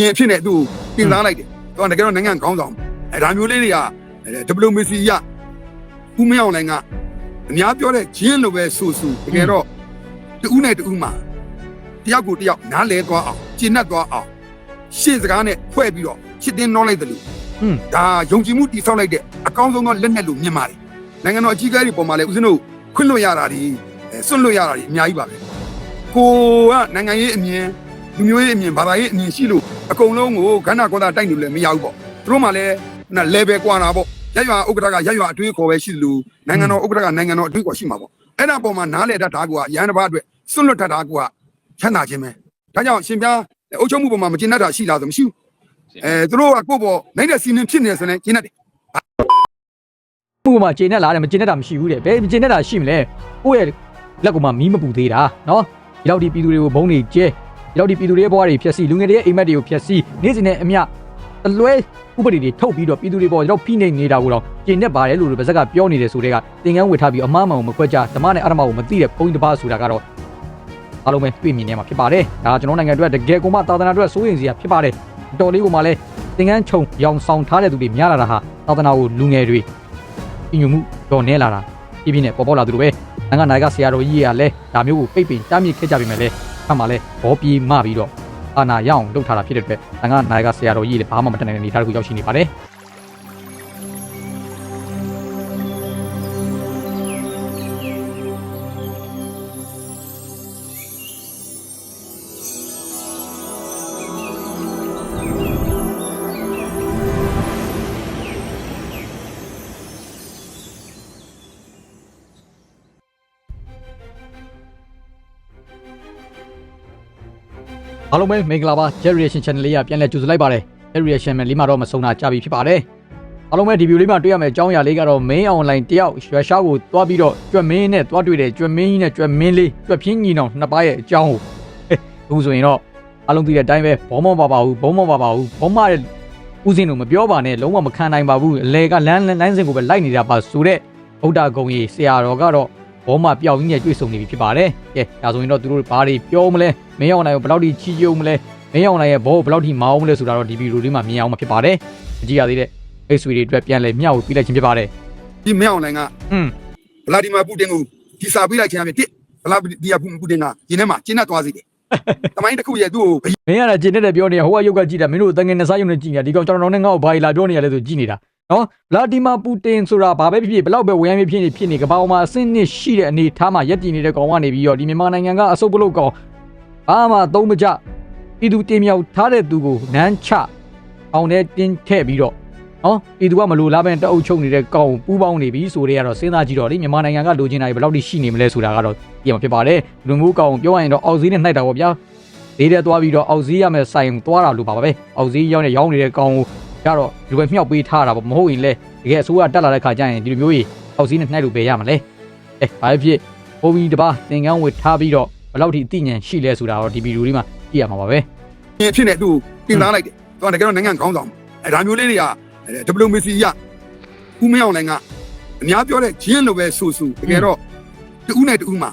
ရင်အဖြစ်နဲ့သူ့ကိုတင်စားလိုက်တယ်သူကတကယ်တော့နိုင်ငံခေါင်းဆောင်အဲဒါမျိုးလေးတွေကဒီပလိုမစီရဦးမင်းအောင်လိုင်ကအများပြောတဲ့ဂျင်းလိုပဲဆူဆူတကယ်တော့တူးနဲ့တူးမှာတယောက်ကိုတယောက်နားလဲသွားအောင်ကျင့်တတ်သွားအောင်ရှေ့စကားနဲ့ဖွဲ့ပြီးတော့ချစ်တင်းနှောလိုက်တယ်လို့ဟွန်းဒါယုံကြည်မှုတည်ဆောက်လိုက်တဲ့အကောင်းဆုံးသောလက်နက်လို့မြင်ပါတယ်နိုင်ငံတော်အကြီးအကဲတွေပေါ်မှာလည်းဦးဇင်းတို့ခွင့်လွှတ်ရတာဒီအဲစွန့်လွှတ်ရတာဒီအများကြီးပါပဲကိုကနိုင်ငံရေးအမြင် လူမျိုးရေးအမြင်ဘာသာရေးအမြင်ရှိလို့အကုန်လုံးကိုခန္ဓာကိုယ်သားတိုက်လို့လည်းမရဘူးပေါ့သူတို့မှလည်းနာ level ကွာတာပေါ့ရရွာဥက္ကဋ္ဌကရရွာအတွေးခေါ်ပဲရှိလို့နိုင်ငံတော်ဥက္ကဋ္ဌကနိုင်ငံတော်အတွေးခေါ်ရှိမှာပေါ့အဲ့ဒါပေါ်မှာနားလေတတ်တာကရန်တစ်ပါးအတွက်စွန့်လွတ်တတ်တာကချမ်းသာခြင်းပဲဒါကြောင့်ရှင်ပြားအုပ်ချုပ်မှုပေါ်မှာမကျင်တတ်တာရှိလားဆိုမရှိဘူးအဲသူတို့ကကိုယ့်ပေါ်နိုင်တဲ့စီမင်းဖြစ်နေဆိုရင်ကျင်တတ်တယ်မှုကမှကျေနပ်လာတယ်မကျေနပ်တာမရှိဘူးတဲ့ဘယ်မကျေနပ်တာရှိမလဲကိုယ့်ရဲ့လက်ကမှမီးမပူသေးတာနော်ဒီလောက်ဒီပြည်သူတွေကိုဘုံတွေကျဲဒီ လောက်ဒီပြည်သူတွေရဲ့ဘဝတွေဖျက်ဆီးလူငယ်တွေရဲ့အိမ်မက်တွေကိုဖျက်ဆီးနေ့စဉ်နဲ့အမျှအလွဲဥပဒေတွေထုတ်ပြီးတော့ပြည်သူတွေပေါ်တော့ဖိနှိပ်နေတာကိုတော့ကျေနပ်ပါတယ်လို့ဗဇက်ကပြောနေတယ်ဆိုတဲ့ကသင်္ကန်းဝေထားပြီးအမှားမှန်ကိုမခွက်ကြဓမ္မနဲ့အဓမ္မကိုမသိတဲ့ဘုန်းကြီးတစ်ပါးဆိုတာကတော့အားလုံးပဲတွေ့မြင်နေမှာဖြစ်ပါတယ်ဒါကျွန်တော်နိုင်ငံအတွက်တကယ်ကိုမှသာသနာအတွက်စိုးရင်စရာဖြစ်ပါတယ်တော်လေးကိုမှလည်းသင်္ကန်းခြုံရောင်ဆောင်ထားတဲ့သူတွေများလာတာဟာသာသနာကိုလူငယ်တွေညညမှုတော့နဲလာတာပြပြနဲ့ပေါ်ပေါ်လာသူတို့ပဲနိုင်ငံနိုင်ကဆရာတော်ကြီးကလည်းဒါမျိုးကိုပိတ်ပင်တားမြစ်ခဲ့ကြပြီမဲ့လဲဖ တ်မှလဲဘောပြေးမပြီးတော့အာနာရအောင်လုပ်ထားတာဖြစ်တဲ့အတွက်နိုင်ငံနိုင်ကဆရာတော်ကြီးလည်းဘာမှမတတ်နိုင်တဲ့အနေအထားတစ်ခုရောက်ရှိနေပါတယ် အားလုံးပဲမင်္ဂလာပါ Jet Reaction Channel လေးကပြန်လည်ကြိုဆိုလိုက်ပါတယ် Jet Reaction မှာလေးမှာတော့မဆုံးတာကြာပြီဖြစ်ပါတယ်အားလုံးပဲဒီဗီဒီယိုလေးမှာတွေ့ရမယ့်အကြောင်းအရာလေးကတော့ main online တယောက်ရွှေရှားကိုတွားပြီးတော့ကြွက်မင်းနဲ့တွားတွေ့တယ်ကြွက်မင်းကြီးနဲ့ကြွက်မင်းလေးကြွက်ပြင်းညီနောင်နှစ်ပါးရဲ့အကြောင်းကိုဟဲ့အခုဆိုရင်တော့အားလုံးသိတဲ့အတိုင်းပဲဘောမောပါပါဘူးဘောမောပါပါဘူးဘောမရဲ့ဦးစင်းတို့မပြောပါနဲ့လုံးဝမခံနိုင်ပါဘူးအလေကလမ်းလမ်းစဉ်ကိုပဲလိုက်နေတာပါဆိုတဲ့ဗုဒ္ဓဂုံကြီးဆရာတော်ကတော့ ဘောမပျောက်ရင်းနဲ့တွေ့ဆုံနေပြီဖြစ်ပါတယ်ကဲဒါဆိုရင်တော့သူတို့ဘာတွေပြောမလဲမင်းအောင်နိုင်ကိုဘယ်လောက်ထိချီးကျုံမလဲမင်းအောင်နိုင်ရဲ့ဘောကိုဘယ်လောက်ထိမအောင်မလဲဆိုတာတော့ဒီဗီဒီယိုလေးမှာမြင်အောင်မှာဖြစ်ပါတယ်။ကြည့်ရသေးတဲ့မိတ်ဆွေတွေအတွက်ပြန်လဲမျှဝေပြလိုက်ခြင်းဖြစ်ပါတယ်ဒီမင်းအောင်လိုင်က။ဟွန်းဗလာဒီမာပူတင်ကိုဒီစာပေးလိုက်ခြင်းအပြင်တစ်ဗလာဒီယာပူတင်ကရင်းထဲမှာကျင်းတတ်သွားစေတယ်။တမိုင်းတစ်ခုရဲ့သူ့ကိုမင်းကလည်းကျင်းတဲ့ပြောနေဟိုကရုပ်ကကြည့်တာမင်းတို့တငယ်နှစ်စားရုံနဲ့ကြည့်နေတာဒီကောင်ကျွန်တော်နဲ့ငါ့ကိုဘာလာပြောနေရလဲဆိုကြည့်နေတာ နော်ဗလာဒီမာပူတင်ဆိုတာဘာပဲဖြစ်ဖြစ်ဘလောက်ပဲဝေယမ်းဖြစ်နေဖြစ်နေကမ္ဘာပေါ်မှာအဆင့်နှစ်ရှိတဲ့အနေထားမှာရက်တည်နေတဲ့ကောင်ကနေပြီးတော့ဒီမြန်မာနိုင်ငံကအစုပ်ပလုတ်ကောင်ဘာမှသုံးမကြပြည်သူတင်မြောက်ထားတဲ့သူကိုနန်းချအောင်နဲ့တင်းထည့်ပြီးတော့နော်ပြည်သူကမလိုလားပဲတအုပ်ချုပ်နေတဲ့ကောင်ပူးပေါင်းနေပြီဆိုတဲ့ကတော့စဉ်းစားကြည့်တော့လေမြန်မာနိုင်ငံကလိုချင်တာတွေဘယ်လောက်ထိရှိနေမလဲဆိုတာကတော့ပြင်မှာဖြစ်ပါတယ်လူမျိုးကောင်ပြောရရင်တော့အောက်ဈေးနဲ့နှိုက်တာပေါ့ဗျာဈေးထဲသွားပြီးတော့အောက်ဈေးရမယ်ဆိုင်သွားတာလို့ပါပါပဲအောက်ဈေးရောက်နေရောင်းနေတဲ့ကောင်ကို ကြတော့ဒီလိုပဲမြှောက်ပေးထားတာပေါ့မဟုတ်ရင်လေတကယ်အစိုးရတက်လာတဲ့ခါကျရင်ဒီလိုမျိုးကြီးအောက်ဈေးနဲ့နှိုက်လို့ပဲရမှာလေအဲဘာဖြစ်ဘိုးကြီးတပါသင်္ကန်းဝေထားပြီးတော့ဘယ်လောက်ထိအသိဉာဏ်ရှိလဲဆိုတာတော့ဒီဗီဒီယိုလေးမှာကြည့်ရမှာပါပဲရင်အဖြစ်နဲ့သူ့ကိုတင်စားလိုက်တယ်သူကတကယ်တော့နိုင်ငံခေါင်းဆောင်အဲဒါမျိုးလေးတွေကဒီပလိုမစီရဦးမင်းအောင်လိုင်ကအများပြောတဲ့ဂျင်းလိုပဲဆူဆူတကယ်တော့တူးနဲ့တူးမှာ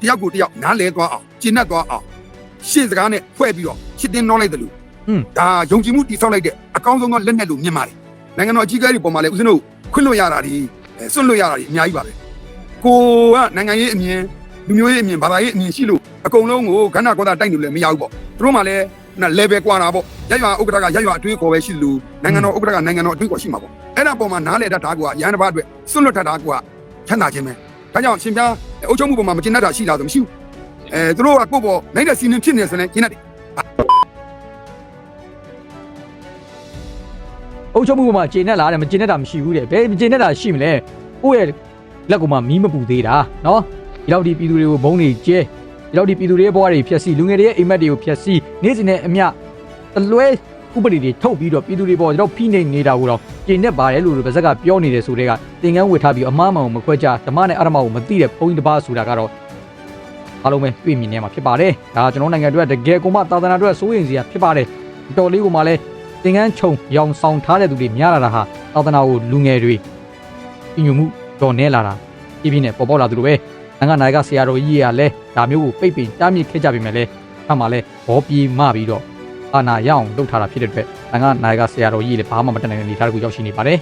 တယောက်ကိုတယောက်နားလဲသွားအောင်ကျင့်တတ်သွားအောင်ရှေ့စကားနဲ့ဖွဲ့ပြီးတော့ချစ်တင်းနှောလိုက်တယ်လို့ဟွန်း ဒါယုံကြည်မှုတည်ဆောက်လိုက်တဲ့အကောင်းဆုံးသောလက်နက်လို့မြင်ပါတယ်နိုင်ငံတော်အကြီးအကဲတွေပေါ်မှာလည်းဦးဇင်းတို့ခွင့်လွှတ်ရတာဒီအဲစွန့်လွှတ်ရတာဒီအများကြီးပါပဲကိုကနိုင်ငံရေးအမြင်လူမျိုးရေးအမြင်ဘာသာရေးအမြင်ရှိလို့အကုန်လုံးကိုခန္ဓာကိုယ်သားတိုက်လို့လည်းမရဘူးပေါ့သူတို့မှလည်းနာ level ကွာတာပေါ့ရရွာဥက္ကဋ္ဌကရရွာအတွေးခေါ်ပဲရှိလို့နိုင်ငံတော်ဥက္ကဋ္ဌကနိုင်ငံတော်အတွေးခေါ်ရှိမှာပေါ့အဲ့ဒါပေါ်မှာနားလေတတ်တာကရန်တစ်ပါးအတွက်စွန့်လွတ်တတ်တာကချမ်းသာခြင်းပဲဒါကြောင့်ရှင်ပြားအုပ်ချုပ်မှုပေါ်မှာမကျင်တတ်တာရှိလားဆိုမရှိဘူးအဲသူတို့ကကိုယ့်ပေါ်နိုင်တဲ့စီမင်းဖြစ်နေဆိုရင်ကျင်တတ်တယ် အုပ်ချုပ်မှုကမှကျေနပ်လာတယ်မကျေနပ်တာမရှိဘူးတဲ့ဘယ်မကျေနပ်တာရှိမလဲကိုယ့်ရဲ့လက်ကမှမီးမပူသေးတာနော်ဒီလောက်ဒီပြည်သူတွေကိုဘုံတွေကျဲဒီလောက်ဒီပြည်သူတွေရဲ့ဘဝတွေဖျက်ဆီးလူငယ်တွေရဲ့အိမ်မက်တွေကိုဖျက်ဆီးနေ့စဉ်နဲ့အမျှအလွဲဥပဒေတွေထုတ်ပြီးတော့ပြည်သူတွေပေါ်တော့ဖိနှိပ်နေတာကိုတော့ကျေနပ်ပါတယ်လို့ဗဇက်ကပြောနေတယ်ဆိုတဲ့ကသင်္ကန်းဝေထားပြီးအမှားမှန်ကိုမခွက်ကြဓမ္မနဲ့အဓမ္မကိုမသိတဲ့ဘုန်းကြီးတစ်ပါးဆိုတာကတော့အားလုံးပဲတွေ့မြင်နေမှာဖြစ်ပါတယ်ဒါကျွန်တော်နိုင်ငံအတွက်တကယ်ကိုမှသာသနာအတွက်စိုးရင်စရာဖြစ်ပါတယ်တော်လေးကိုမှလည်း သင်္ကန်းခြုံရောင်ဆောင်ထားတဲ့သူတွေများလာတာဟာသာသနာကိုလူငယ်တွေညညမှုတော့နဲလာတာပြပြနဲ့ပေါ်ပေါ်လာသူတို့ပဲနိုင်ငံနိုင်ကဆရာတော်ကြီးကလည်းဒါမျိုးကိုပိတ်ပင်တားမြစ်ခဲ့ကြပြီမဲ့လဲဖတ်မှလဲဘောပြေးမပြီးတော့အာနာရအောင်လုပ်ထားတာဖြစ်တဲ့အတွက်တန်ခါနာယကဆရာတော်ကြီးလည်းဘာမှမတက်နိုင်တဲ့အနေအထားတစ်ခုရောက်ရှိနေပါတယ်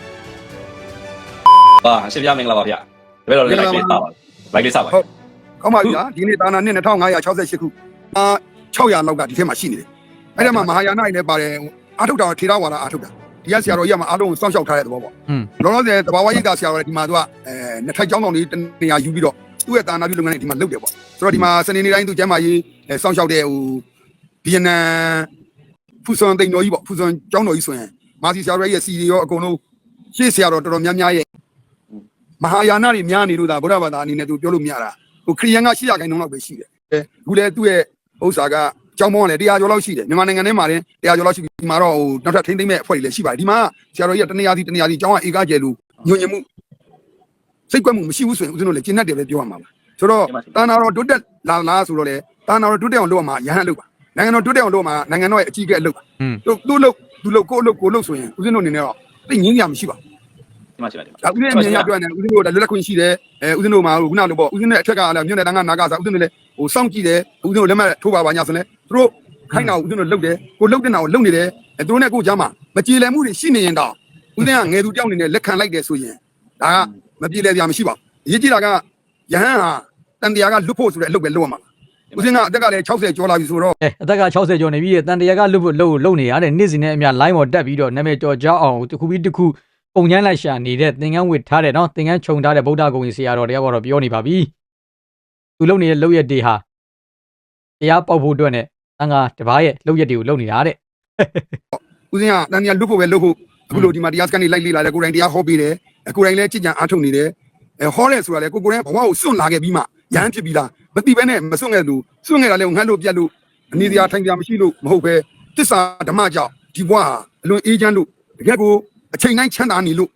ပါရှင်ပြမင်္ဂလာပါဗျတပည့်တော်လေးလိုက်လေးစားပါလိုက်လေးစားပါကောင်းပါပြီလားဒီနေ့ဒါနာနှစ်2568ခုအာ600လောက်ကဒီထဲမှာရှိနေတယ်အဲ့ဒါမှမဟာယာနကြီးလည်းပါတယ် အာထုတ်တာထေရဝါဒအာထုတ်တာဒီကဆရာတော်ကြီးကမှအားလုံးကိုစောင့်ရှောက်ထားတဲ့သဘောပေါ့อืมလောလောဆယ်တဘာဝရိတ်တာဆရာတော်လည်းဒီမှာသူကအဲနှစ်ထိုက်ကျောင်းတော်လေးတနေရာယူပြီးတော့သူ့ရဲ့တာနာပြုလုပ်ငန်းတွေဒီမှာလုပ်တယ်ပေါ့ဆိုတော့ဒီမှာစနေနေ့တိုင်းသူကျမ်းမာရေးအဲစောင့်ရှောက်တဲ့ဟိုဗီယက်နမ်ဖူဆွန်တိန်တော်ကြီးပေါ့ဖူဆွန်ကျောင်းတော်ကြီးဆိုရင်မာစီဆရာတော်ရဲ့စီရီရောအကုန်လုံးရှေ့ဆရာတော်တော်တော်များများရဲ့မဟာယာနတွေများနေလို့ဒါဗုဒ္ဓဘာသာအနေနဲ့သူပြောလို့မရတာဟိုခရီးယန်က800ခိုင်နှုန်းလောက်ပဲရှိတယ်အခုလည်းသူ့ရဲ့ဥစ္စာက ကျောင်းပေါင်းကလည်း100ကျော်လောက်ရှိတယ်မြန်မာနိုင်ငံထဲမှာလည်း100ကျော်လောက်ရှိပြီဒီမှာတော့ဟိုနောက်ထပ်ထိမ့်သိမ့်မဲ့အဖွဲ့တွေလည်းရှိပါတယ်ဒီမှာဆရာတော်ကြီးကတနေရာစီတနေရာစီကျောင်းကဧကကျယ်လို့ညွညင်မှုစိတ်ကွက်မှုမရှိဘူးဆိုရင်ဦးဇင်းတို့လည်းကျင့်တတ်တယ်ပဲပြောရမှာပါဆိုတော့တာနာတော်တိုးတက်လာလားဆိုတော့လေတာနာတော်တိုးတက်အောင်လုပ်ရမှာရဟန်းလုပ်ပါနိုင်ငံတော်တိုးတက်အောင်လုပ်မှာနိုင်ငံတော်ရဲ့အကြီးအကဲလုပ်ပါอืมသူသူလုပ်သူလုပ်ကိုလုပ်ကိုလုပ်ဆိုရင်ဦးဇင်းတို့အနေနဲ့တော့သိငင်းရမရှိပါဘူးဒီမှာရှိပါဒီမှာဒါဦးဇင်းအမြင်ရပြောရင်ဦးဇင်းတို့ကလွတ်လပ်ခွင့်ရှိတယ်အဲဦးဇင်းတို့မှာခုနလိုပေါ့ဦးဇင်းရဲ့အထက်ကလည်းမြို့နယ်တန်းကနာကစားဦးဇင်းတို့လည်း ဟိုစောင့်ကြည့်တယ်ဦးဇင်းတို့လက်မှတ်ထိုးပါပါညာဆိုလဲသူတို့ခိုင်းတာဦးဇင်းတို့လုပ်တယ်ကိုလုပ်တဲ့နာကိုလုပ်နေတယ်အဲသူတို့နဲ့ကိုကြားမှာမကြေလည်မှုတွေရှိနေရင်တော့ဦးဇင်းကငယ်သူတောင်းနေနဲ့လက်ခံလိုက်တယ်ဆိုရင်ဒါကမပြေလည်ပြမရှိပါဘူးအရေးကြီးတာကယဟန်ဟာတန်တရားကလွတ်ဖို့ဆိုတဲ့အလုပ်ပဲလုပ်ရမှာဦးဇင်းကအသက်ကလည်း60ကျော်လာပြီဆိုတော့အဲအသက်က60ကျော်နေပြီတန်တရာကလွတ်ဖို့လှုပ်လှုပ်နေရတဲ့နေ့စဉ်နဲ့အမျှ line ပေါ်တက်ပြီးတော့နာမည်ကျော်ကြောက်အောင်တစ်ခုပြီးတစ်ခုပုံချမ်းလိုက်ရှာနေတဲ့သင်္ကန်းဝစ်ထားတဲ့နော်သင်္ကန်းခြုံထားတဲ့ဗုဒ္ဓဂုံကြီးဆရာတော်တရားကတော့ပြောနေပါပြီ သူလုပ်နေတဲ့လုပ်ရက်တွေဟာတရားပေါက်ဖို့အတွက်နဲ့တန်ခါတပားရဲ့လုပ်ရက်တွေကိုလုပ်နေတာတဲ့ဦးဇင်းကတန်တရားလွတ်ဖို့ပဲလွတ်ဖို့အခုလိုဒီမှာတရားစကန်နေလိုက်လေ့လာတယ်ကိုယ်တိုင်တရားဟောပေးတယ်ကိုယ်တိုင်လည်းကြည်ကြံအားထုတ်နေတယ်အဲဟောတယ်ဆိုတာလေကိုကိုယ်တိုင်ဘဝကိုစွန့်လာခဲ့ပြီးမှရဟန်းဖြစ်ပြီးလားမသိဘဲနဲ့မစွန့်ခဲ့လို့စွန့်ခဲ့တာလည်းငတ်လို့ပြတ်လို့အနေတရားထိုင်တရားမရှိလို့မဟုတ်ပဲတစ္ဆာဓမ္မကြောင့်ဒီဘဝဟာအလွန်အေးချမ်းလို့တကယ်ကိုအချိန်တိုင်းချမ်းသာနေလို့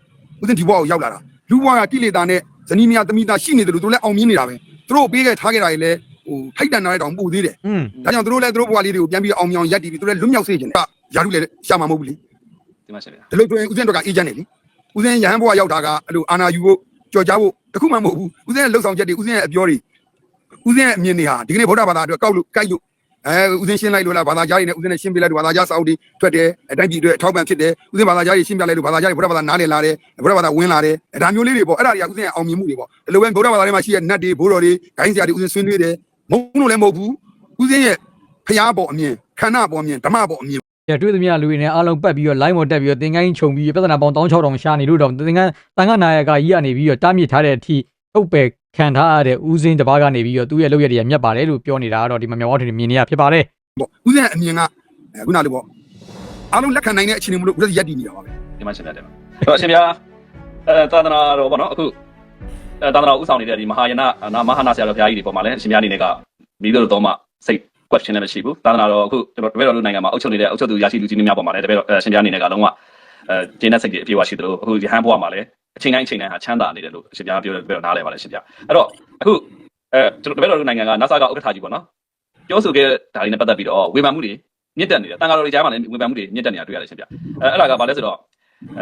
ဦးဇင်းဒီဘဝကိုရောက်လာတာလူဘဝကကိလေသာနဲ့ ဇနီးမယားသမီးသားရှိနေတယ်လို့သူလည်းအောင်မြင်နေတာပဲသူတို့ပေးခဲ့ထားခဲ့တာတွေလည်းဟိုထိုက်တန်တာတွေတောင်ပို့သေးတယ်อืมဒါကြောင့်သူတို့လည်းသူတို့ဘဝလေးတွေကိုပြန်ပြီးအောင်မြောင်ရက်တည်ပြီးသူလည်းလွတ်မြောက်စေချင်တယ်ရာထူးလည်းရှာမှာမဟုတ်ဘူးလေဒီမှာရှိပါဒီလိုဆိုရင်ဦးဇင်းတို့ကအေးချမ်းနေလေဦးဇင်းရဟန်းဘဝရောက်တာကအဲ့လိုအာနာယူဖို့ကြော်ကြားဖို့တခုမှမဟုတ်ဘူးဦးဇင်းရဲ့လှုပ်ဆောင်ချက်တွေဦးဇင်းရဲ့အပြောတွေဦးဇင်းရဲ့အမြင်တွေဟာဒီကနေ့ဗုဒ္ဓဘာသာအတွက်ကောက်လို့ကြိုက်လို့ အဲဦးဇင်းရှင်းလိုက်လို့လားဘာသာကြားတွေနဲ့ဦးဇင်းနဲ့ရှင်းပြလိုက်လို့ဘာသာကြားစာအုပ်တွေထွက်တယ်အတိုင်းပြည်အတွက်အထောက်ပံ့ဖြစ်တယ်ဦးဇင်းဘာသာကြားတွေရှင်းပြလိုက်လို့ဘာသာကြားတွေဗုဒ္ဓဘာသာနားလည်လာတယ်ဗုဒ္ဓဘာသာဝင်လာတယ်အဲဒါမျိုးလေးတွေပေါ့အဲ့ဒါတွေကဦးဇင်းရဲ့အောင်မြင်မှုတွေပေါ့ဒီလိုပဲဗုဒ္ဓဘာသာထဲမှာရှိတဲ့နတ်တွေဘိုးတော်တွေဂိုင်းဆရာတွေဦးဇင်းဆွေးနွေးတယ်မဟုတ်လို့လည်းမဟုတ်ဘူးဦးဇင်းရဲ့ဖျားပေါ်အမြင်ခန္ဓာပေါ်အမြင်ဓမ္မပေါ်အမြင်ရတွေ့သမျှလူတွေနဲ့အားလုံးပတ်ပြီးတော့ line ပေါ်တက်ပြီးတော့သင်္ကန်းကြီးခြုံပြီးပြဿနာပေါင်း16000ရှာနေလို့တော့သင်္ကန်းတန်ခါနာယကကြီးကနေပြီးတော့တားမြစ်ထားတဲ့အထိ ထုတ်ပယ်ခံထားရတဲ့ဦးစင်းတစ်ပါးကနေပြီးတော့သူ့ရဲ့လုပ်ရက်တွေကမြတ်ပါတယ်လို့ပြောနေတာကတော့ဒီမှာမြောက်ဝထင်မြင်နေရဖြစ်ပါတယ်ပေါ့ဦးဇင်းရဲ့အမြင်ကအဲခုနလိုပေါ့အားလုံးလက်ခံနိုင်တဲ့အချိန်မျိုးလို့ဦးဇင်းရက်တည်နေတာပါပဲဒီမှာရှိပါဒီမှာအဲ့တော့ရှင်ပြအဲသာသနာတော်ပေါ့နော်အခုအဲသာသနာဥဆောင်နေတဲ့ဒီမဟာယနာနာမဟာနာဆရာတော်ဘုရားကြီးတွေပေါ်မှာလည်းရှင်ပြအနေနဲ့ကမိတို့တော့မှစိတ် question လည်းမရှိဘူးသာသနာတော်အခုကျွန်တော်တပည့်တော်လူနိုင်ငံမှာအုပ်ချုပ်နေတဲ့အုပ်ချုပ်သူရရှိလူကြီးများပေါ်မှာလည်းတပည့်တော်ရှင်ပြအနေနဲ့ကလုံးဝအဲကျင်းတဲ့စိတ်တွေအပြည့်အဝရှိသလိုအခုဒီဟန်ဘဝမှာလည်း အချိန်တိုင်းအချိန်တိုင်းဟာချမ်းသာနေတယ်လို့ရှင်ပြပြောတယ်တပည့်တော်နားလည်ပါတယ်ရှင်ပြအဲ့တော့အခုအဲကျွန်တော်တပည့်တော်လူနိုင်ငံက NASA ကဥက္ကဋ္ဌကြီးပေါ့နော်ပြောဆိုခဲ့ဒါတွေနဲ့ပတ်သက်ပြီးတော့ဝေဖန်မှုတွေမြင့်တက်နေတယ်တန်ဃာတော်တွေကြားမှာလည်းဝေဖန်မှုတွေမြင့်တက်နေတာတွေ့ရတယ်ရှင်ပြအဲအဲ့ဒါကဘာလဲဆိုတော့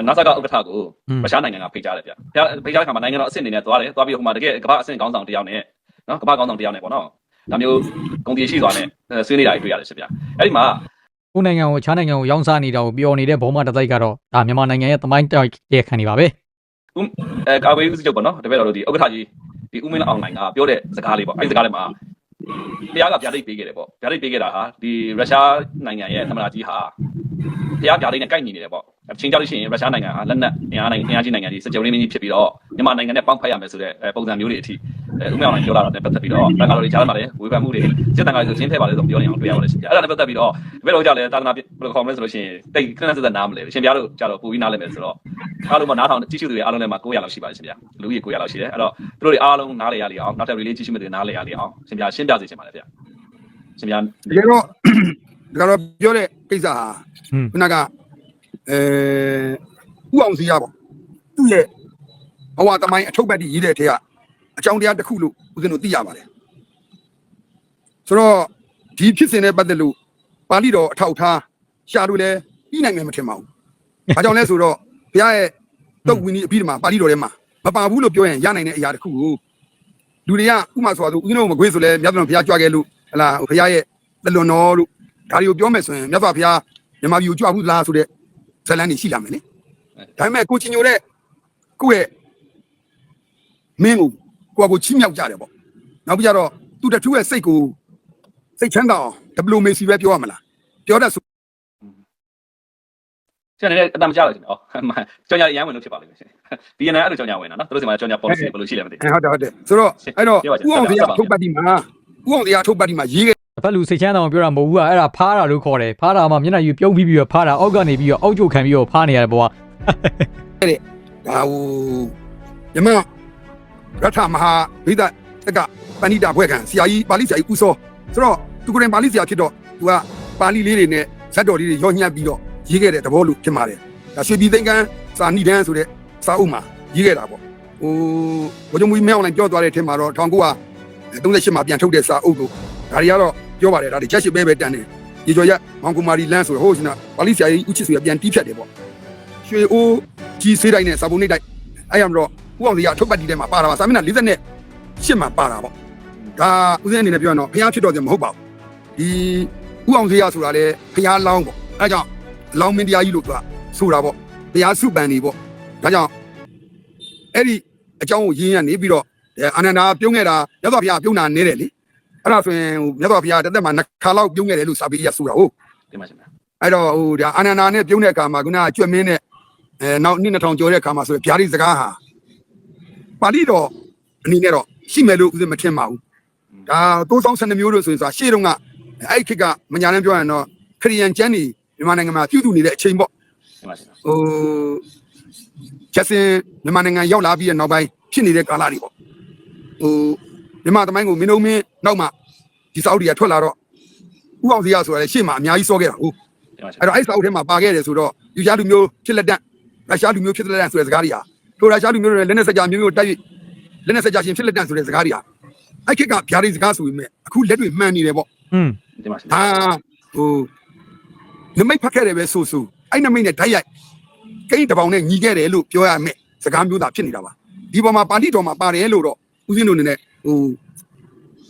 NASA ကဥက္ကဋ္ဌကိုရုရှားနိုင်ငံကဖိတ်ကြားတယ်ဗျ။ဖိတ်ကြားတဲ့ခါမှာနိုင်ငံတော်အဆင့်အနေနဲ့သွားတယ်။သွားပြီးဟိုမှာတကယ်ကမ္ဘာအဆင့်ခေါင်းဆောင်တယောက်နဲ့နော်ကမ္ဘာခေါင်းဆောင်တယောက်နဲ့ပေါ့နော်။ဒါမျိုးဂုံတီရှိစွာနဲ့ဆွေးနွေးတာတွေ့ရတယ်ရှင်ဗျ။အဲ့ဒီမှာကိုယ်နိုင်ငံကိုခြားနိုင်ငံကိုရောင်းစားနေတာကိုပြောနေတဲ့ဘုံမတတိုက်ကတော့ဒါမြန်မာနိုင်ငံရဲ့သမိုင်းတိုက်တဲ့ခံနေပါပဲ အဲကာဝေးဦးစီးချုပ်ပေါ့နော်။တပည့်တော်တို့ဒီဥက္ကဋ္ဌကြီးဒီဦးမင်းအောင်နိုင်ကပြောတဲ့စကားလေးပေါ့။အဲ့ဒီစကားလေးမှာတရားကဗျာဒိတ်ပေးခဲ့တယ်ပေါ့။ဗျာဒိတ်ပေးခဲ့တာဟာဒီရုရှားနိုင်ငံရဲ့သမ္မတကြီးဟာတရားဗျာဒိတ်နဲ့ကိုက်ညီနေတယ်ပေါ့။အချင်းကြောက်လို့ရှိရင်ရုရှားနိုင်ငံဟာလက်နက်အင်အားနိုင်ငံအင်အားကြီးနိုင်ငံကြီးစကြဝဠာမင်းကြီးဖြစ်ပြီးတော့မြန်မာနိုင်ငံနဲ့ပေါင်းဖက်ရမယ်ဆိုတဲ့ပုံစံမျိုးတွေအထိ အဲဦးမင်းအောင်နိုင်ပြောလာတော့ပတ်သက်ပြီးတော့တန်ခါတော်တွေကြားမှာလည်းဝေဖန်မှုတွေစစ်တန်ခါတွေဆိုချင်းဖဲပါလေဆိုပြောနေအောင်တွေ့ရပါတယ်ရှင်။အဲ့ဒါနဲ့ပတ်သက်ပြီးတော့တပည့်တော်ကြလည်းသာသနာဘယ်လိုခေါ်မလဲဆိုလို့ရှိရင်တိတ်ခဏစက်နားမလဲရှင်ပြားတို့ကြတော့ပူပြီးနားလဲမယ်ဆိုတော့အားလုံးမနားထောင်ကြည့်ရှုသူတွေအားလုံးလည်းမှာ900လောက်ရှိပါတယ်ရှင်ဗျာ။လူကြီး900လောက်ရှိတယ်။အဲ့တော့သူတို့တွေအားလုံးနားလဲရလေအောင်နောက်ထပ် relay ကြည့်ရှုမှုတွေနားလဲရလေအောင်ရှင်ပြားရှင်းပြစေချင်ပါတယ်ဗျာ။ရှင်ပြားတကယ်တော့တကယ်တော့ပြောတဲ့ကိစ္စဟာဟွန်းခုနကအဲဥအောင်စီရပေါ့သူ့ရဲ့ဘဝသမိုင်းအထုပ်ပတ်တည်ရေးတဲ့ထဲက အကြောင်းတရားတစ်ခုလို့ဦးဇင်းတို့သိရပါတယ်ဆိုတော့ဒီဖြစ်စဉ်နဲ့ပတ်သက်လို့ပါဠိတော်အထောက်ထားရှာလို့လဲပြီးနိုင်မယ်မထင်ပါဘူး။ဘာကြောင့်လဲဆိုတော့ဘုရားရဲ့တုတ်ဝင်းကြီးအပြီးတမှာပါဠိတော်ထဲမှာမပါဘူးလို့ပြောရင်ရနိုင်တဲ့အရာတစ်ခုကိုလူတွေကဥမာဆိုတော့ဦးဇင်းတို့မကွေးဆိုလဲမြတ်စွာဘုရားကြွခဲ့လို့ဟလာဘုရားရဲ့တလွန်တော်လို့ဒါတွေကိုပြောမယ်ဆိုရင်မြတ်စွာဘုရားမြန်မာပြည်ကိုကြွဘူးလားဆိုတဲ့ဇလန်းကြီးရှိလာမယ်လေဒါပေမဲ့ကိုချင်းညိုတဲ့ကိုယ့်ရဲ့မင်းကို ကိုယ့်ကိုချီးမြှောက်ကြတယ်ပေါ့နောက်ပြီးကြတော့သူတထူးရဲ့စိတ်ကိုစိတ်ချမ်းသာအောင်ဒပလိုမေစီပဲပြောရမလားပြောတတ်ဆိုဆရာလည်းအတမကြောက်လို့ရှင်ဩကြောင်ညာရမ်းဝင်လို့ဖြစ်ပါလိမ့်မယ်ရှင် BNN အဲ့လိုကြောင်ညာဝင်တာနော်သူတို့စီမှာကြောင်ညာ policy ဘယ်လိုရှိလဲမသိအဲဟုတ်တယ်ဟုတ်တယ်ဆိုတော့အဲ့တော့ပြောပါဥအောင်တရားထုတ်ပတ်ဒီမှာဥအောင်တရားထုတ်ပတ်ဒီမှာရေးခဲ့တစ်ဖက်လူစိတ်ချမ်းသာအောင်ပြောတာမဟုတ်ဘူးကအဲ့ဒါဖားတာလို့ခေါ်တယ်ဖားတာမှမျက်နှာယူပြုံးပြီးပြီးတော့ဖားတာအောက်ကနေပြီးတော့အောက်ကျုပ်ခံပြီးတော့ဖားနေရတဲ့ဘဝဒါဟိုမြမ ရထမဟာဗိဒတက်ကပဏိတာဘွဲကံဆရာကြီးပါဠိဆရာကြီးဦးစောဆိုတော့သူကိုယ်တိုင်ပါဠိဆရာဖြစ်တော့သူကပါဠိလေးတွေနဲ့ဇတ်တော်လေးတွေရောညှက်ပြီးတော့ရေးခဲ့တဲ့သဘောလို့ဖြစ်ပါတယ်ဒါရွှေပြည်သိန်းကန်းစာနိဒန်းဆိုတဲ့စာအုပ်မှာရေးခဲ့တာပေါ့ဟိုဘုံကြမူမြောင်းလိုက်ပြောသွားတဲ့အထက်မှာတော့1938မှာပြန်ထုတ်တဲ့စာအုပ်တို့ဒါတွေကတော့ပြောပါတယ်ဒါတွေချက်ရှိပဲပဲတန်တယ်ရေကျော်ရက်မောင်ကူမာရီလန်းဆိုတော့ဟိုစနာပါဠိဆရာကြီးဦးချစ်ဆိုရပြန်တီးဖြတ်တယ်ပေါ့ရွှေအိုးကြီးစေးတိုင်းနဲ့စာပုံနေတိုင်းအဲ့ရမတော့ ဥအောင်စီကအထုပ်ပတ်တီထဲမှာပါတာပါစာမျက်နှာ40နဲ့ရှစ်မှာပါတာပေါ့ဒါဦးစင်းအနေနဲ့ပြောရင်တော့ဖျားဖြစ်တော့တယ်မဟုတ်ပါဘူးဒီဥအောင်စီကဆိုတာလေဖျားလောင်းပေါ့အဲကြောင့်အလောင်းမင်းတရားကြီးလို့သူကဆိုတာပေါ့ဖျားစုပန်နေပေါ့ဒါကြောင့်အဲ့ဒီအကြောင်းကိုရင်းရနေပြီးတော့အာနန္ဒာပြုံးခဲ့တာမြတ်စွာဘုရားပြုံးတာနေတယ်လေအဲ့ဒါဆိုရင်ဟိုမြတ်စွာဘုရားတစ်သက်မှာနှစ်ခါလောက်ပြုံးခဲ့တယ်လို့စာပေရဆိုတာဟုတ်တင်ပါရှင်ဗျာအဲ့တော့ဟိုဒါအာနန္ဒာနဲ့ပြုံးတဲ့အခါမှာခုနကကြွက်မင်းနဲ့အဲနောက်နှစ်2000ကျော်တဲ့အခါမှာဆိုရင်ဗျာဒီစကားဟာ ပါဠိတော်အနေနဲ့တော့ရှိမယ်လို့ဦးဇင်းမထင်ပါဘူးဒါတိုးဆောင်12မျိုးလို့ဆိုရင်ဆိုတာရှေ့တုန်းကအဲ့ဒီခေတ်ကမညာနဲ့ပြောရင်တော့ခရီးယန်ကျမ်းနေမြန်မာနိုင်ငံမှာပြုစုနေတဲ့အချိန်ပေါ့တင်ပါရှင်ဗျာဟိုချက်စင်မြန်မာနိုင်ငံရောက်လာပြီးတဲ့နောက်ပိုင်းဖြစ်နေတဲ့ကာလတွေပေါ့ဟိုမြန်မာသမိုင်းကိုမင်းတို့မင်းနောက်မှဒီစာအုပ်တွေကထွက်လာတော့ဥအောင်စရာဆိုတာလေရှေ့မှာအများကြီးစောခဲ့တာဟုတ်တင်ပါရှင်အဲ့တော့အဲ့စာအုပ်ထဲမှာပါခဲ့တယ်ဆိုတော့ယူရှားလူမျိုးဖြစ်လက်တန့်ရုရှားလူမျိုးဖြစ်လက်တန့်ဆိုတဲ့စကားတွေဟာ ထိုရုရှားလူမျိုးတွေလက်နက်စကြာမျိုးမျိုးတိုက်ပြီးလက်နက်စကြာရှင်ဖြစ်လက်တန့်ဆိုတဲ့စကားတွေဟာအဲ့ခေတ်ကဗျာဒိတ်စကားဆိုပေမဲ့အခုလက်တွေမှန်နေတယ်ပေါ့อืมတင်ပါရှင်ဒါဟိုနမိတ်ဖတ်ခဲ့တယ်ပဲဆိုဆိုအဲ့နမိတ်နဲ့ဓာတ်ရိုက်ကိန်းတစ်ပေါင်နဲ့ညီခဲ့တယ်လို့ပြောရမယ်စကားမျိုးသာဖြစ်နေတာပါဒီပေါ်မှာပါဠိတော်မှာပါတယ်လို့တော့ဦးဇင်းတို့အနေနဲ့ဟို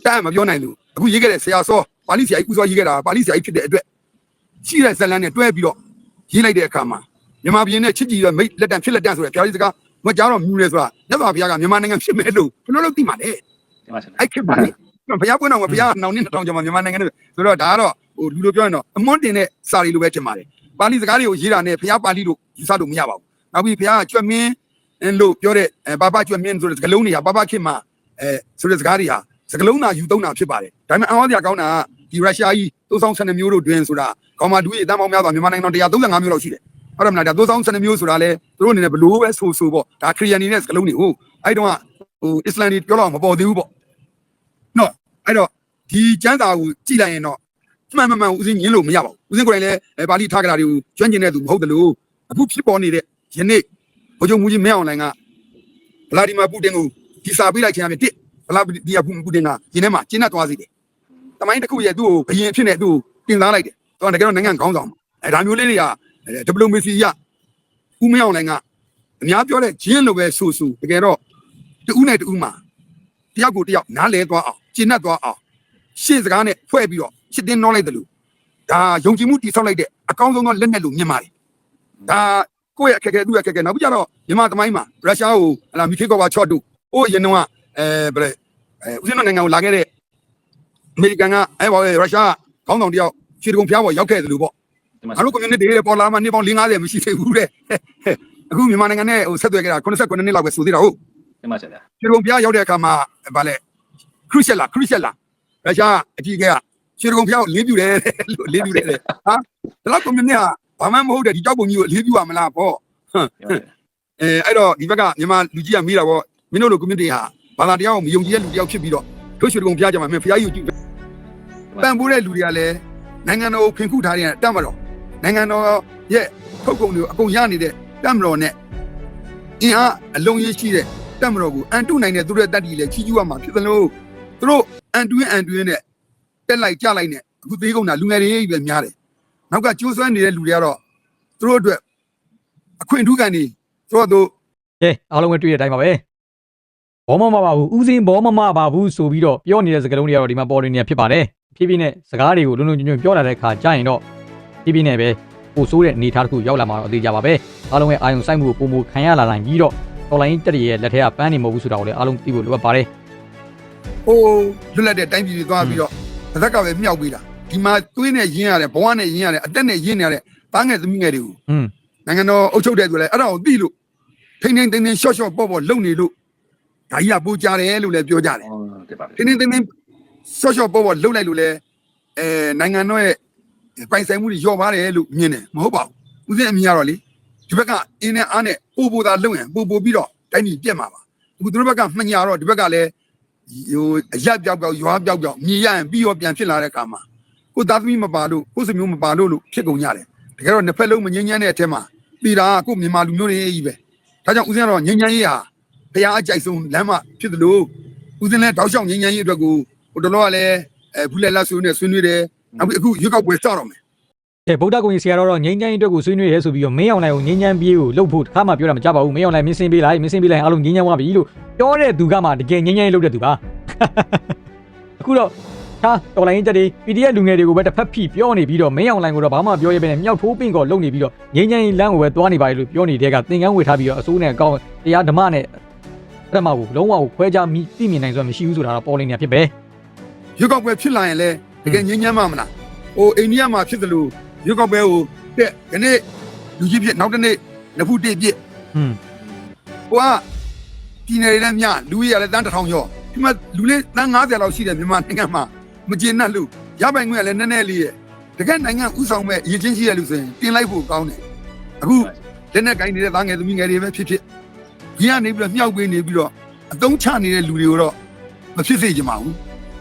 တမ်းမပြောနိုင်လို့အခုရေးခဲ့တဲ့ဆရာစောပါဠိဆရာကြီးဦးစောရေးခဲ့တာပါဠိဆရာကြီးဖြစ်တဲ့အတွက်ရှိတဲ့ဇလန်းနဲ့တွဲပြီးတော့ရေးလိုက်တဲ့အခါမှာမြန်မာပြည်နဲ့ချစ်ကြည်တဲ့မိတ်လက်တံဖြစ်လက်တံဆိုတဲ့ဘုရားကြီးစကား မကြားတော့မြူလေဆိုတာမြတ်စွာဘုရားကမြန်မာနိုင်ငံဖြစ်မယ်လို့ဘယ်လိုလုပ်သိမှာလဲတင်ပါရှင်ဗျာအဲ့ခေတ်မှာလေဘုရားပွင့်တော်မှာဘုရားနောင်နှစ်တောင်ကျော်မှာမြန်မာနိုင်ငံနဲ့ဆိုတော့ဒါကတော့ဟိုလူလိုပြောရင်တော့အမွန်းတင်တဲ့စာရီလိုပဲထင်ပါတယ်ပါဠိစကားတွေကိုရေးတာနဲ့ဘုရားပါဠိလို့ယူဆလို့မရပါဘူးနောက်ပြီးဘုရားကကြွက်မင်းလို့ပြောတဲ့ဘာဘာကြွက်မင်းဆိုတဲ့စကားလုံးတွေကဘာဘာခေတ်မှာအဲဆိုတဲ့စကားတွေဟာစကားလုံးသာယူသုံးတာဖြစ်ပါတယ်ဒါပေမဲ့အဟောစရာကောင်းတာကဒီရုရှားကြီးသုံးဆောင်12မျိုးတို့တွင်ဆိုတာကောင်မဒူးရဲ့အတန်းပေါင်းများစွာမြန်မာနိုင်ငံတော်135မျိုးလောက်ရှိတယ် ဟုတ်တယ်မလားဒါသုံးဆောင်12မျိုးဆိုတာလေသူတို့အနေနဲ့ဘလို့ပဲဆိုဆိုပေါ့ဒါခရီးယန်နေတဲ့စကားလုံးတွေဟုတ်အဲ့တုန်းကဟိုအစ္စလမ်တွေပြောတော့မပေါ်သေးဘူးပေါ့နော်အဲ့တော့ဒီကျမ်းစာကိုကြည့်လိုက်ရင်တော့မှန်မှန်မှန်ဦးစင်းညင်းလို့မရပါဘူးဦးစင်းကိုယ်တိုင်လည်းအဲပါဠိထားကြတာတွေကိုကျွမ်းကျင်တဲ့သူမဟုတ်တယ်လို့အခုဖြစ်ပေါ်နေတဲ့ယနေ့ဘုံချုပ်မှုကြီးမဲအောင်လိုင်ကဗလာဒီမာပူတင်ကိုဒီစာပေးလိုက်ခြင်းအပြင်တစ်ဗလာဒီယာပူတင်ကဒီထဲမှာကျင်းတတ်သွားစေတယ်တမိုင်းတစ်ခုရဲ့သူ့ကိုဘယင်ဖြစ်နေသူ့ကိုတင်စားလိုက်တယ်သူကတကယ်တော့နိုင်ငံခေါင်းဆောင်အဲဒါမျိုးလေးတွေက ဒပလိုမေစီရဦးမဲအောင်လိုင်ကအများပြောတဲ့ဂျင်းလိုပဲဆူဆူတကယ်တော့တူးနဲ့တူးမှာတယောက်ကိုတယောက်နားလဲသွားအောင်ကျင်းတတ်သွားအောင်ရှေ့စကားနဲ့ဖွဲ့ပြီးတော့ရှစ်တင်းနှောလိုက်တယ်လို့ဒါယုံကြည်မှုတည်ဆောက်လိုက်တဲ့အကောင်းဆုံးသောလက်နက်လို့မြင်ပါတယ်ဒါကိုယ့်ရဲ့အခက်အခဲသူ့ရဲ့အခက်အခဲနောက်ပြီးကြတော့မြန်မာသမိုင်းမှာရုရှားကိုဟလာမီခေကောဘာချော့တို့ဟိုအရင်တော့အဲဘယ်လဲအဲဦးဇင်းတို့နိုင်ငံကိုလာခဲ့တဲ့အမေရိကန်ကအဲဘာလဲရုရှားခေါင်းဆောင်တယောက်ခြေတုံဖျားပေါ်ရောက်ခဲ့တယ်လို့ပေါ့တ င်ပါရှငါင်တို့ community တွေပေါ်လာမှနှစ်ပေါင်း50မရှိသေးဘူးတဲ့အခုမြန်မာနိုင်ငံနဲ့ဟိုဆက်သွယ်ခဲ့တာ89နှစ်လောက်ပဲဆိုသေးတာဟုတ်တင်ပါရှင်ဗျာခြေတုံဖျားရောက်တဲ့အခါမှာဗာလဲခရစ်ချက်လာခရစ်ချက်လာရုရှားအကြီးကခြေတုံဖျားကိုလေးပြူတယ်လို့လေးပြူတယ်ဟာဒါတော့ community ကဘာမှမဟုတ်တဲ့ဒီကြောက်ပုံကြီးကိုလေးပြူရမလားပေါ့တင်ပါရှင်အဲအဲ့တော့ဒီဘက်ကမြန်မာလူကြီးကမိတာပေါ့မင်းတို့လို community ဟာဘာသာတရားကိုမယုံကြည်တဲ့လူတယောက်ဖြစ်ပြီးတော့တို့ရွှေတုံဖျားကြမှာမင်းဖျားကြီးကိုကြည့်ပံ့ပိုးတဲ့လူတွေကလည်းနိုင်ငံတော်ကိုခင်ခုထားတဲ့တတ်မတော် နိုင်ငံတော်ရဲ့ထုတ်ကုန်တွေကိုအကုန်ရနေတဲ့တတ်မတော်နဲ့အင်အားအလုံးကြီးရှိတဲ့တတ်မတော်ကိုအန်တုနိုင်တဲ့သူတို့ရဲ့တတ်တည်လေချီးကျူးရမှာဖြစ်သလိုသူတို့အန်တွင်းအန်တွင်းနဲ့တက်လိုက်ကြလိုက်နဲ့အခုသေးကုန်တာလူငယ်တွေကြီးပဲများတယ်နောက်ကကျိုးဆွမ်းနေတဲ့လူတွေကတော့သူတို့အတွက်အခွင့်အထူးခံနေသူတို့တို့ကဲအားလုံးပဲတွေ့တဲ့အတိုင်းပါပဲဘောမမပါဘူးဦးစင်းဘောမမပါဘူးဆိုပြီးတော့ပြောနေတဲ့စကားလုံးတွေကတော့ဒီမှာပေါ်နေနေဖြစ်ပါတယ်ဖြည်းဖြည်းနဲ့စကားတွေကိုလုံးလုံးကျွန်းကျွန်းပြောလာတဲ့အခါကြာရင်တော့ ဖြည်းဖြည်းနဲ့ပဲပိုဆိုးတဲ့အနေအထားတစ်ခုရောက်လာမှာတော့အသေးကြပါပဲအားလုံးရဲ့အာယုံစိုက်မှုကိုပုံမခံရလာနိုင်ပြီးတော့တော်လိုင်းတက်ရဲ့လက်ထက်ကပန်းနေမဟုတ်ဘူးဆိုတာကိုလည်းအားလုံးသိဖို့လိုအပ်ပါတယ်ဟိုလွတ်လပ်တဲ့တိုင်းပြည်တွေသွားပြီးတော့တစ်သက်ကပဲမြောက်ပေးတာဒီမှာသွေးနဲ့ရင်းရတယ်ဘဝနဲ့ရင်းရတယ်အသက်နဲ့ရင်းနေရတဲ့တားငယ်သမီးငယ်တွေကိုอืมနိုင်ငံတော်အုပ်ချုပ်တဲ့သူလည်းအဲ့ဒါကိုသိလို့ထိန်းထိန်းသိမ်းသိမ်းရှော့ရှော့ပေါ့ပေါ့လုပ်နေလို့ဒါကြီးကပူကြတယ်လို့လည်းပြောကြတယ်ဟုတ်တယ်ပါလေထိန်းထိန်းသိမ်းသိမ်းရှော့ရှော့ပေါ့ပေါ့လုပ်လိုက်လို့လည်းအဲနိုင်ငံတော်ရဲ့ ပိုင်ဆိုင်မှုတွေလျော့ပါတယ်လို့မြင်တယ်မဟုတ်ပါဘူးဦးစင်းအမြင်ကတော့လေဒီဘက်ကအင်းနဲ့အားနဲ့ပို့ပို့သာလုပ်ရင်ပို့ပို့ပြီးတော့တိုင်းပြည်ပြက်မှာပါအခုသူတို့ဘက်ကမှညာတော့ဒီဘက်ကလည်းဟိုအရက်ပြောက်ပြောက်ရွာပြောက်ပြောက်မြည်ရရင်ပြီးတော့ပြန်ဖြစ်လာတဲ့အခါမှာကိုသားသမီးမပါလို့ကိုစမျိုးမပါလို့လို့ဖြစ်ကုန်ကြတယ်တကယ်တော့နှစ်ဖက်လုံးမငြင်းညမ်းတဲ့အထက်မှာပြည်တာကိုမြန်မာလူမျိုးတွေကြီးပဲဒါကြောင့်ဦးစင်းကတော့ငြင်းညမ်းရေးဟာဘုရားအကြိုက်ဆုံးလမ်းမဖြစ်တယ်လို့ဦးစင်းလည်းတောက်လျှောက်ငြင်းညမ်းရေးအတွက်ကိုဟိုတော်တော်ကလည်းအဲဘူးလက်လက်ဆွေးနဲ့ဆွေးနွေးတယ် နောက်ပြီးအခုရွက်ကောက်ပွဲစတော့မယ်ကဲဗုဒ္ဓဂုံကြီးဆရာတော်တော့ငိမ့်ချမ်းရေးအတွက်ကိုဆွေးနွေးရဲဆိုပြီးတော့မင်းအောင်လိုင်ကိုငိမ့်ချမ်းပြေးကိုလှုပ်ဖို့တစ်ခါမှပြောတာမကြပါဘူးမင်းအောင်လိုင်မင်းစင်းပေးလိုက်မင်းစင်းပေးလိုက်အားလုံးငိမ့်ချမ်းသွားပြီလို့ပြောတဲ့သူကမှတကယ်ငိမ့်ချမ်းရေးလုပ်တဲ့သူပါအခုတော့ဟာတော်လိုင်းတက်တွေ PDF လူငယ်တွေကိုပဲတစ်ဖက်ဖိပြောနေပြီးတော့မင်းအောင်လိုင်ကိုတော့ဘာမှပြောရပဲနဲ့မြောက်ထိုးပင့်ကောလုပ်နေပြီးတော့ငိမ့်ချမ်းရေးလမ်းကိုပဲသွားနေပါလေလို့ပြောနေတဲ့ကသင်္ကန်းဝေထားပြီးတော့အစိုးနဲ့အကောင့်တရားဓမ္မနဲ့ပထမကိုလုံးဝကိုခွဲခြားမိသိမြင်နိုင်စွာမရှိဘူးဆိုတာတော့ပေါ်နေနေဖြစ်ပဲရွက်ကောက်ပွဲဖြစ်လာရင်လည်း တကယ်ငြင်းညမ်းမှမလားဟိုအိန္ဒိယမှာဖြစ်တယ်လို့ရွက်ကောက်ပွဲကိုတဲ့ဒီနေ့လူကြီးဖြစ်နောက်တစ်နေ့နှစ်ဖူးတစ်ပြစ်อืมဟိုကပြည်နယ်တွေနဲ့မြလူကြီးရလည်းတန်းတစ်ထောင်ကျော်ဒီမှာလူလေးတန်း90လောက်ရှိတယ်မြန်မာနိုင်ငံမှာမကျေနပ်လို့ရပိုင်ခွင့်ကလည်းနည်းနည်းလေးရဲ့တကယ်နိုင်ငံဥဆောင်မဲ့ရည်ချင်းရှိရလို့ဆိုရင်တင်လိုက်ဖို့ကောင်းတယ်အခုလက်နဲ့ကိုင်းနေတဲ့သားငယ်သမီးငယ်တွေပဲဖြစ်ဖြစ်ကြီးကနေပြီးတော့မြှောက်ပေးနေပြီးတော့အတုံးချနေတဲ့လူတွေကိုတော့မဖြစ်စေချင်ပါဘူး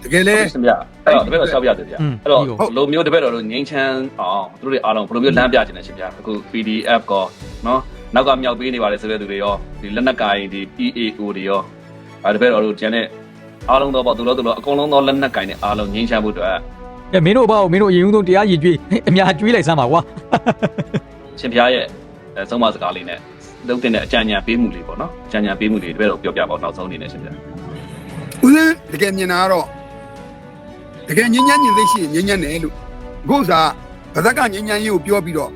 တကယ်လဲရှင်ဗျအဲ့တော့တပည့်တော်ဆောက်ပြတယ်ဗျอืมအဲ့တော့ဒီကိုဘလိုမျိုးတပည့်တော်တို့ငိမ့်ချမ်းအောင်သူတို့တွေအားလုံးဘလိုမျိုးလမ်းပြခြင်းလဲရှင်ဗျအခု PDF ကောနော်နောက်ကမြောက်ပေးနေပါလေဆိုတဲ့သူတွေရောဒီလက်နက်ကိုင်ဒီ EAO တွေရောအဲတပည့်တော်တို့ကျန်တဲ့အားလုံးတော့ပေါ့သူတို့တို့အကုန်လုံးသောလက်နက်ကိုင်တဲ့အားလုံးငိမ့်ချမ်းဖို့အတွက်ကဲမင်းတို့ဘာကိုမင်းတို့အရင်ဆုံးတရားရည်ကြွေးအများကြွေးလိုက်စမ်းပါကွာရှင်ဖျားရဲ့အဲဆုံးမစကားလေးနဲ့လုပ်တဲ့အကြံဉာဏ်ပေးမှုလေးပေါ့နော်အကြံဉာဏ်ပေးမှုလေးတပည့်တော်ပြောပြပါဦးနောက်ဆုံးအနေနဲ့ရှင်ဗျဦးစင်းတကယ်မြင်တာကတော့ တကယ်ငြင်းညမ်းညင်သိရှိရင်ငြင်းညမ်းတယ်လို့အခုဥစားဗဇက်ကငြင်းညမ်းရေးကိုပြောပြီးတော့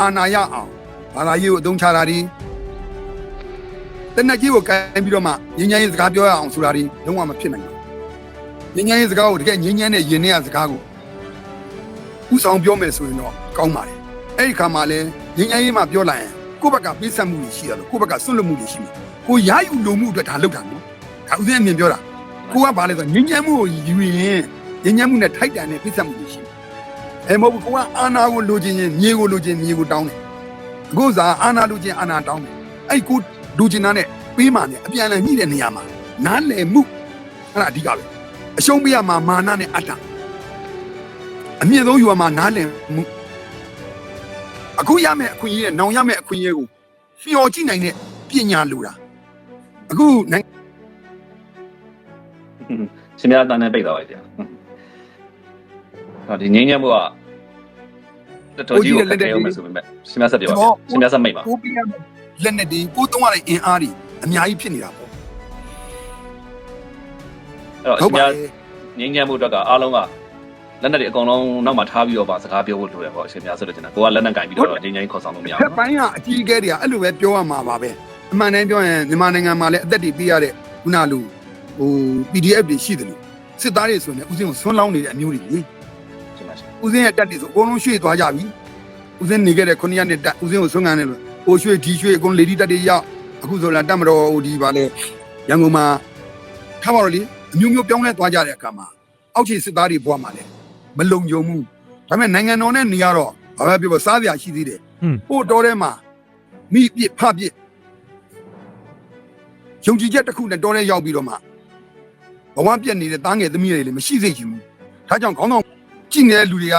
အာနာရအောင်ဘာသာရေးကိုအသုံးချတာဒီတနက်ကြီးကိုကန်ပြီးတော့မှငြင်းညမ်းရေးစကားပြောရအောင်ဆိုတာဒီလုံးဝမဖြစ်နိုင်ဘူးငြင်းညမ်းရေးစကားကိုတကယ်ငြင်းညမ်းတဲ့ယင်တဲ့စကားကိုဥဆောင်ပြောမယ်ဆိုရင်တော့ကောင်းပါတယ်အဲ့ဒီခါမှာလဲငြင်းညမ်းရေးမှာပြောလိုက်ရင်ကိုယ့်ဘက်ကပေးဆက်မှုတွေရှိရလို့ကိုယ့်ဘက်ကဆွတ်လွတ်မှုတွေရှိမယ်ကိုရယူလိုမှုအတွက်ဒါလုပ်တာနော်ဒါဥစဉ်အမြင်ပြောတာကိုကဘာလဲဆိုတော့ငញ្ញမ်းမှုကိုယူရင် ငញ្ញမ်းမှုနဲ့ထိုက်တန်တဲ့ပြဿနာတွေရှိတယ်။အဲမဟုတ်ဘူးကိုကအာနာကိုလိုချင်ရင်မြေကိုလိုချင်မြေကိုတောင်းတယ်။အခုစားအာနာလိုချင်အာနာတောင်းတယ်။အဲ့ကိုလိုချင်တာနဲ့ပေးမှနဲ့အပြန်အလှန်ညှိတဲ့နေရာမှာနားလည်မှုအဲ့ဒါအဓိကပဲ။အရှုံးပေးရမှာမာနနဲ့အတ္တအမြင့်ဆုံးယူရမှာနားလည်မှုအခုရမယ့်အခွင့်အရေးနဲ့နောင်ရမယ့်အခွင့်အရေးကိုဖျော်ကြည့်နိုင်တဲ့ပညာလိုတာအခုနိုင်ငံရှင်များတန်းနဲ့ပိတ်သွားပါဗျာ ဟောဒီငိမ့်ညမ်းမှုကတော်တော်ကြီးကိုတကယ်အောင်မယ်ဆိုပေမဲ့ရှင်များဆက်ပြောပါရှင်များဆက်မိတ်ပါကိုပြရမယ်လက်နဲ့ဒီကိုသုံးရတဲ့အင်အားတွေအများကြီးဖြစ်နေတာပေါ့အဲ့တော့ရှင်များငိမ့်ညမ်းမှုအတွက်ကအားလုံးကလက်နက်တွေအကုန်လုံးနောက်မှထားပြီးတော့ပါစကားပြောဖို့လိုတယ်ပေါ့ရှင်များဆိုလို့ကျင်တာကိုကလက်နက်ကင်ပြီးတော့ငိမ့်ညမ်းခေါ်ဆောင်လို့မရဖဘူးက်ပိုင်းကအကြီးအကဲတွေကအဲ့လိုပဲပြောရမှာပါပဲအမှန်တမ်းပြောရင်မြန်မာနိုင်ငံမှာလည်းအသက်တွေပေးရတဲ့ခုနလိုဟို PDF တွေရှိတယ်လို့စစ်သားတွေဆိုရင်ဥစဉ်ကိုဆွန်းလောင်းနေတဲ့အမျိုးတွေလေ ရှင်များရှင်ဥစဉ်ရဲ့တက်တွေဆိုအကုန်လုံးရွှေ့သွားကြပြီဥစဉ်နေခဲ့တဲ့9ရက်နဲ့တက်ဥစဉ်ကိုဆွန်းကန်နေလို့ဟိုရွှေ့ဒီရွှေ့အကုန်လေဒီတက်တွေရောက်အခုဆိုလာတက်မတော်ဟိုဒီပါလေရန်ကုန်မှာထားပါတော့လေအမျိုးမျိုးပြောင်းလဲသွားကြတဲ့အခါမှာအောက်ခြေစစ်သားတွေဘွားမှာလေမလုံခြုံဘူးဒါပေမဲ့နိုင်ငံတော်နဲ့နေရတော့ဘာပဲပြောစားစရာရှိသေးတယ်ဟွန်းဟိုတော်ထဲမှာမိပြစ်ဖပြစ်ယုံကြည်ချက်တစ်ခုနဲ့တော်ထဲရောက်ပြီးတော့မှဘဝပြက်နေတဲ့တားငယ်သမီးတွေလည်းမရှိစေချင်ဘူးဒါကြောင့်ခေါင်းဆောင် ကြည့်နေတဲ့လူတွေက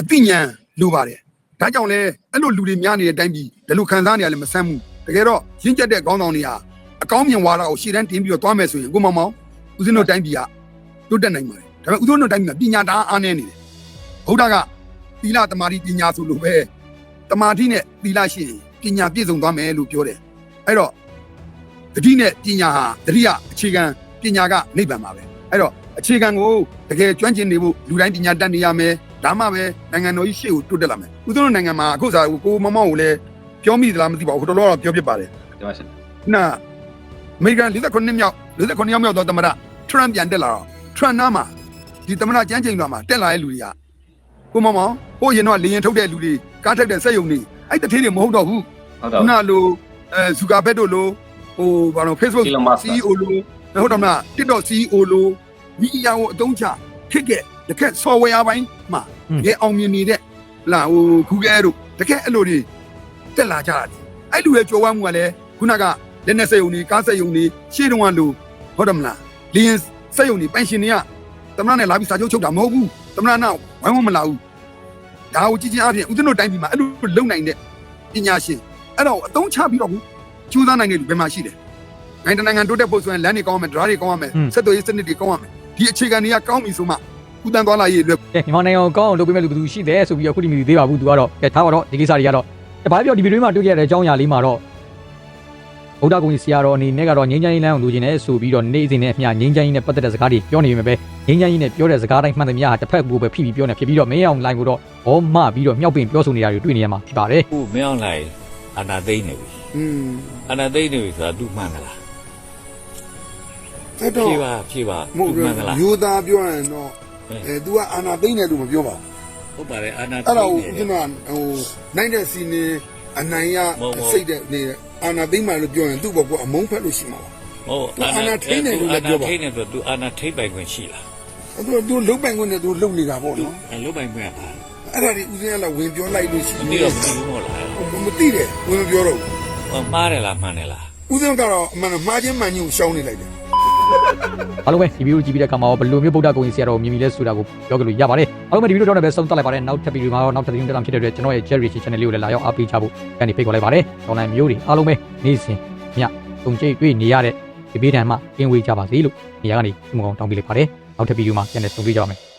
အသိဉာဏ်လိုပါတယ်ဒါကြောင့်လဲအဲ့လိုလူတွေများနေတဲ့အတိုင်းပြည်ဒီလိုခံစားနေရလဲမဆမ်းဘူးတကယ်တော့ရင့်ကျက်တဲ့ခေါင်းဆောင်တွေဟာအကောင်းမြင်ဝါဒကိုရှေ့တန်းတင်ပြီးတော့သွားမယ်ဆိုရင်ကိုမောင်မောင်ဦးဇင်းတို့တိုင်းပြည်ကတိုးတက်နိုင်ပါတယ်ဒါပေမဲ့ဦးဇင်းတို့တိုင်းပြည်ကပညာတအားအားနည်းနေတယ်ဘုရားကသီလတမာတိပညာဆိုလို့ပဲတမာတိနဲ့သီလရှိရင်ပညာပြည့်စုံသွားမယ်လို့ပြောတယ်အဲ့တော့တတိနဲ့ပညာဟာတတိယအခြေခံပညာကနိဗ္ဗာန်ပါပဲအဲ့တော့ အခြေခံကိုတကယ်ကျွမ်းကျင်နေဖို့လူတိုင်းပညာတတ်နေရမယ်ဒါမှပဲနိုင်ငံတော်ကြီးရှေ့ကိုတိုးတက်လာမယ်ဦးဇင်းတို့နိုင်ငံမှာအခုစားကိုမမောင်ကိုလည်းပြောမိသလားမသိပါဘူးခတော်တော်ပြောပြပါတယ်ဒီမှာရှင်နာအမေရိကန်49နှစ်မြောက်49ရောက်မြောက်သောသမ္မတထရန့်ပြန်တက်လာတော့ထရန့်နားမှာဒီသမ္မတကျန်းချိန်တော်မှာတက်လာတဲ့လူတွေကကိုမမောင်ဟိုရင်တော့လေရင်ထုတ်တဲ့လူတွေကားထက်တဲ့စက်ယုံတွေအဲ့တထေးတွေမဟုတ်တော့ဘူးဟုတ်တော့ခုနလိုအဲဇူကာဘက်တို့လိုဟိုဘာလို့ Facebook Elon Musk CEO လိုဟုတ်တယ်မလား TikTok CEO လို ဒီအရာကိုအသုံးချခက်ခဲ့တခက် software ဘိုင်းမှာရေအောင်မြင်နေတဲ့လာဟို Google တို့တခက်အဲ့လိုတွေတက်လာကြတယ်အဲ့လူရဲ့ကြော်ဝမ်းမှုကလည်းခုနကလက်နဲ့စက်ယုံတွေကားစက်ယုံတွေရှေ့တုန်းကလိုဟုတ်တယ်မလားလင်းစက်ယုံတွေပန်ရှင်တွေကသမဏနဲ့လာပြီးစာချုပ်ချုပ်တာမဟုတ်ဘူးသမဏနောက်ဝိုင်းဝန်းမလာဘူးဒါကိုကြည့်ချင်းအပြင်ဦးဇင်းတို့တိုင်းပြည်မှာအဲ့လိုလုံနိုင်တဲ့ပညာရှင်အဲ့တော့အတုံးချပြီးတော့ကျူးစားနိုင်တဲ့လူဘယ်မှာရှိတယ်။နိုင်ငံတကာနိုင်ငံတိုးတက်ဖို့ဆိုရင်လမ်းတွေကောင်းရမယ်၊ဒရာတွေကောင်းရမယ်อืม။စက်တော်ရေးစနစ်တွေကောင်းရမယ်။ ဒီအခြေခံတွေကကောင်းပြီဆိုမှကုသန်းသွားလာရေးလွယ်ကဲမြန်မာနိုင်ငံကိုကောင်းအောင်လုပ်ပေးမဲ့လူဘယ်သူရှိတယ်ဆိုပြီးတော့အခုဒီမီသေးပါဘူးသူကတော့ကဲထားပါတော့ဒီကိစ္စတွေကတော့ကဲဘာပြောဒီဗီဒီယိုမှာတွေ့ခဲ့တဲ့အကြောင်းအရာလေးမှာတော့ဗုဒ္ဓဂုံကြီးဆရာတော်အနေနဲ့ကတော့ငြိမ်းချမ်းရေးလမ်းကိုလိုချင်တယ်ဆိုပြီးတော့နေ့စဉ်နဲ့အမျှငြိမ်းချမ်းရေးနဲ့ပတ်သက်တဲ့စကားတွေပြောနေပေမဲ့ပဲငြိမ်းချမ်းရေးနဲ့ပြောတဲ့စကားတိုင်းမှန်သမျှဟာတစ်ဖက်ကိုပဲဖိပြီးပြောနေဖြစ်ပြီးတော့မင်းအောင်လိုင်းကိုတော့ဘောမပြီးတော့မြောက်ပင်ပြောဆိုနေတာတွေတွေ့နေရမှာဖြစ်ပါတယ်ခုမင်းအောင်လိုက်အာနာသိမ့်နေပြီ။อืมအာနာသိမ့်နေပြီဆိုတာသူမှန်သလား အဲ့တော့ ဖြေပါဖြေပါ မဟုတ် သူ ဘူး မှန်သလား မျိုးသားပြောရင်တော့ ဟဲ့ အဲ तू ကအာနာသိမ့်တယ်လို့မပြောပါဘူး ဟုတ်ပါတယ်အာနာ ။အဲ့ သိမ့် တော့ နေ ဦးဇင်းကဟိုနိုင်တဲ့စီနေအနိုင်ရ မဟုတ်ဘူး စိတ်တဲ့နေအာနာသိမ့်မှလို့ပြောရင်သူ့ဘောကအမုန်းဖက်လို့ရှိမှာပါ ဟုတ် သူအာဏာထိန်းတယ်လို့လည်းပြောပါ အာနာထိန်းတယ်ဆိုတော့သူအာနာထိန်းပိုင်ခွင့်ရှိလား ။အဲ့တော့ तू လုတ်ပိုင်ခွင့်နဲ့ तू လုတ်နေတာပေါ့နော် အဲလုတ်ပိုင်ခွင့်ကပါ ။အဲ့ဒါဒီဦးဇင်းကလည်းဝင်ပြောလိုက်လို့ရှိ မသိတော့မသိဘူးမဟုတ်လား မသိတယ်ဝင်မပြောတော့ဘူး ဟောမှားတယ်လားမှန်တယ်လား ဦးစင်းကတော့အမှန်တော့မှားချင်းမှန်ချင်းကိုရှောင်းနေလိုက်တယ် အားလုံးပဲဒီဗီဒီယိုကြည့်ပြီးတဲ့အခါမှာဘယ်လိုမျိုးဗုဒ္ဓဂုံကြီးဆရာတော်ကိုမြင်မိလဲဆိုတာကိုပြောကြလို့ရပါတယ်အားလုံးပဲဒီဗီဒီယိုတော့လည်းပဲဆုံးသက်လိုက်ပါတယ်နောက်ထပ်ဗီဒီယိုမှာတော့နောက်ထပ်သတင်းတက်လာဖြစ်တဲ့အတွက်ကျွန်တော်ရဲ့ Jerry Channel လေးကိုလည်းလာရောက်အားပေးကြဖို့ကနေဖိတ်ခေါ်လိုက်ပါတယ်။ online မျိုးတွေအားလုံးပဲနေ့စဉ်ညုံကျိတ်တွေ့နေရတဲ့ဒီဘေးဒဏ်မှကင်းဝေးကြပါစေလို့နေရာကနေဒီမကောင်တောင်းပေးလိုက်ပါတယ်။နောက်ထပ်ဗီဒီယိုမှာပြန်လည်ဆုံတွေ့ကြပါမယ်။